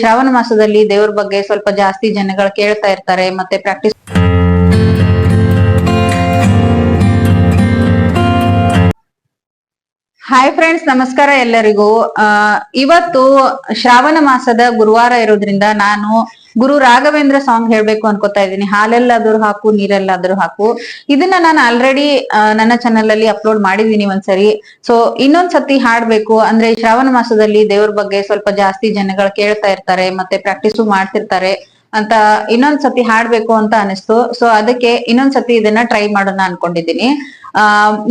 ಶ್ರಾವಣ ಮಾಸದಲ್ಲಿ ದೇವ್ರ ಬಗ್ಗೆ ಸ್ವಲ್ಪ ಜಾಸ್ತಿ ಜನಗಳು ಕೇಳ್ತಾ ಇರ್ತಾರೆ, ಮತ್ತೆ ಪ್ರಾಕ್ಟೀಸ್ ಹಾಯ್ ಫ್ರೆಂಡ್ಸ್ ನಮಸ್ಕಾರ ಎಲ್ಲರಿಗೂ. ಇವತ್ತು ಶ್ರಾವಣ ಮಾಸದ ಗುರುವಾರ ಇರೋದ್ರಿಂದ ನಾನು ಗುರು ರಾಘವೇಂದ್ರ ಸಾಂಗ್ ಹೇಳ್ಬೇಕು ಅನ್ಕೋತಾ ಇದ್ದೀನಿ. ಹಾಲೆಲ್ಲಾದ್ರೂ ಹಾಕು, ನೀರೆಲ್ಲಾದ್ರೂ ಹಾಕು. ಇದನ್ನ ನಾನು ಆಲ್ರೆಡಿ ನನ್ನ ಚಾನಲ್ ಅಲ್ಲಿ ಅಪ್ಲೋಡ್ ಮಾಡಿದೀನಿ ಒಂದ್ಸರಿ. ಸೊ ಇನ್ನೊಂದ್ ಸತಿ ಹಾಡ್ಬೇಕು. ಅಂದ್ರೆ ಶ್ರಾವಣ ಮಾಸದಲ್ಲಿ ದೇವ್ರ ಬಗ್ಗೆ ಸ್ವಲ್ಪ ಜಾಸ್ತಿ ಜನಗಳು ಕೇಳ್ತಾ ಇರ್ತಾರೆ, ಮತ್ತೆ ಪ್ರಾಕ್ಟೀಸು ಮಾಡ್ತಿರ್ತಾರೆ ಅಂತ ಇನ್ನೊಂದ್ ಸತಿ ಹಾಡ್ಬೇಕು ಅಂತ ಅನಿಸ್ತು. ಸೊ ಅದಕ್ಕೆ ಇನ್ನೊಂದ್ ಸತಿ ಇದನ್ನ ಟ್ರೈ ಮಾಡೋಣ ಅನ್ಕೊಂಡಿದ್ದೀನಿ ಆ,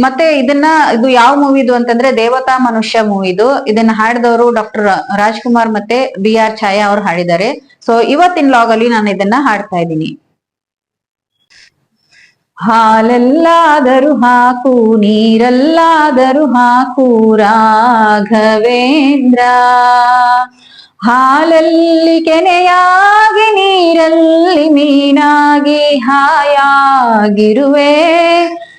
ಮತ್ತೆ ಇದನ್ನ, ಇದು ಯಾವ ಮೂವಿದು ಅಂತಂದ್ರೆ ದೇವತಾ ಮನುಷ್ಯ ಮೂವಿದು. ಇದನ್ನ ಹಾಡಿದವರು ಡಾಕ್ಟರ್ ರಾಜ್ಕುಮಾರ್ ಮತ್ತೆ ಬಿ ಆರ್ ಛಾಯಾ ಅವ್ರು ಹಾಡಿದ್ದಾರೆ. ಸೊ ಇವತ್ತಿನ ಲಾಗ್ ಅಲ್ಲಿ ನಾನು ಇದನ್ನ ಹಾಡ್ತಾ ಇದ್ದೀನಿ. ಹಾಲೆಲ್ಲಾದರೂ ಹಾಕು, ನೀರಲ್ಲಾದರೂ ಹಾಕು, ರಾಘವೇಂದ್ರ. ಹಾಲಲ್ಲಿ ಕೆನೆಯಾಗಿ, ನೀರಲ್ಲಿ ಮೀನಾಗಿ, ಹಾಯಾಗಿರುವೆ.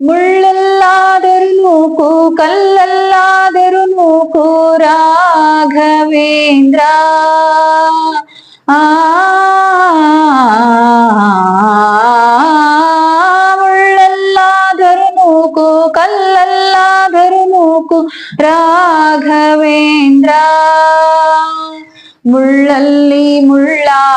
ಮುಳ್ಳಲ್ಲಾದರೂ ನೂಕು ಕಲ್ಲಲ್ಲಾದರೂ ನೂಕು ರಾಘವೇಂದ್ರ ಆ ಮುಳ್ಳಲ್ಲಾದರೂ ನೂಕು ಕಲ್ಲಲ್ಲಾದರೂ ನೂಕು ರಾಘವೇಂದ್ರ ಮುಳ್ಳಲ್ಲಿ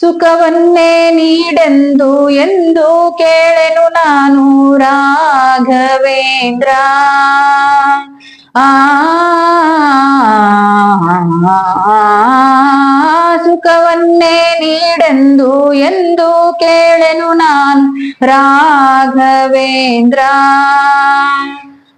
ಸುಖವನ್ನೇ ನೀಡೆಂದು ಎಂದು ಕೇಳೆನು ನಾನು ರಾಘವೇಂದ್ರ. ಆ ಸುಖವನ್ನೇ ನೀಡೆಂದು ಎಂದು ಕೇಳೆನು ನಾನು ರಾಘವೇಂದ್ರ.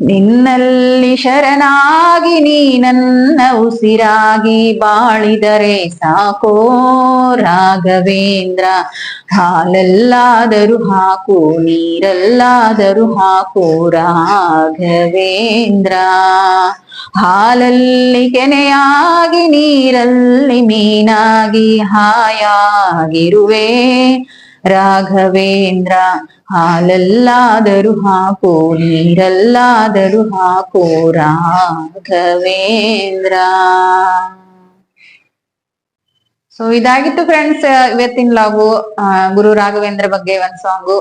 ನಿನ್ನಲ್ಲಿ ಶರಣಾಗಿ ನೀ ನನ್ನ ಉಸಿರಾಗಿ ಬಾಳಿದರೆ ಸಾಕೋ ರಾಘವೇಂದ್ರ. ಹಾಲಲ್ಲಾದರೂ ಹಾಕು, ನೀರಲ್ಲಾದರೂ ಹಾಕು ರಾಘವೇಂದ್ರ. ಹಾಲಲ್ಲಿ ಕೆನೆಯಾಗಿ, ನೀರಲ್ಲಿ ಮೀನಾಗಿ ಹಾಯಾಗಿರುವೆ ರಾಘವೇಂದ್ರ. ಹಾಲಲ್ಲಾದರೂ ಹಾಕೋ, ನೀರಲ್ಲಾದರೂ ಹಾಕೋ ರಾಘವೇಂದ್ರ. ಸೊ ಇದಾಗಿತ್ತು ಫ್ರೆಂಡ್ಸ್ ಇವತ್ತಿನ ಲಾಗು ಗುರು ರಾಘವೇಂದ್ರ ಬಗ್ಗೆ ಒಂದ್ ಸಾಂಗು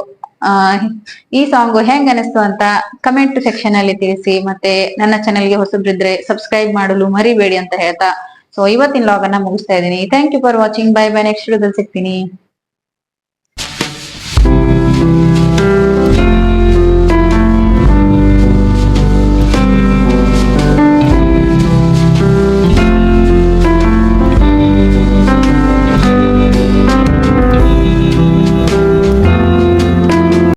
ಈ ಸಾಂಗ್ ಹೆಂಗ್ ಅನಿಸ್ತು ಅಂತ ಕಮೆಂಟ್ ಸೆಕ್ಷನ್ ಅಲ್ಲಿ ತಿಳಿಸಿ, ಮತ್ತೆ ನನ್ನ ಚಾನೆಲ್ಗೆ ಹೊಸಬ್ರಿದ್ರೆ ಸಬ್ಸ್ಕ್ರೈಬ್ ಮಾಡಲು ಮರಿಬೇಡಿ ಅಂತ ಹೇಳ್ತಾ. ಸೊ ಇವತ್ತಿನ ಲಾಗ್ ಅನ್ನ ಮುಗಿಸ್ತಾ ಇದ್ದೀನಿ. Thank you for watching bye bye next ಸಿಗ್ತೀನಿ.